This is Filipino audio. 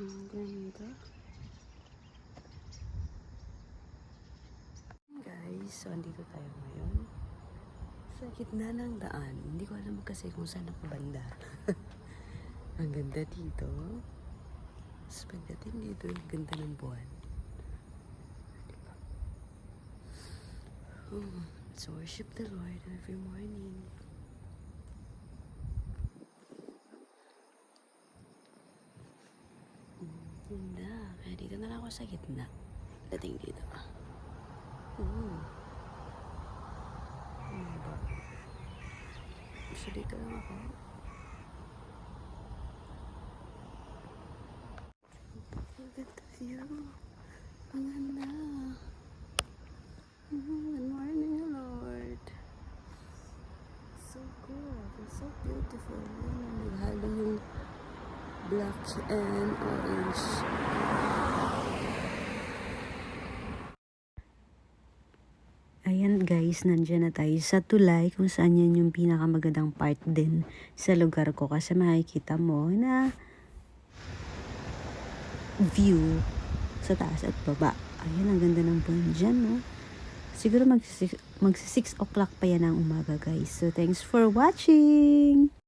Ang ganda. Guys, so andito tayo ngayon. Sa gitna ng daan. Hindi ko alam kasi kung saan ako banda. ang ganda dito. Tapos pagdating dito, ang ganda ng buwan. Diba? Oh, let's worship the Lord every morning. Ganda. Kaya dito na lang ako sa gitna. Dating dito. Mm. Ano ba? So dito lang ako. Ang ganda view. Ang ganda. Mm, Good morning, Lord. So good. It's so beautiful. Ayan, Naghalo yung black and orange. Ayan guys, nandiyan na tayo sa tulay kung saan yan yung pinakamagandang part din sa lugar ko kasi makikita mo na view sa taas at baba. Ayan, ang ganda ng buwan dyan, no? Siguro mag, mag 6 o'clock pa yan ang umaga guys. So, thanks for watching!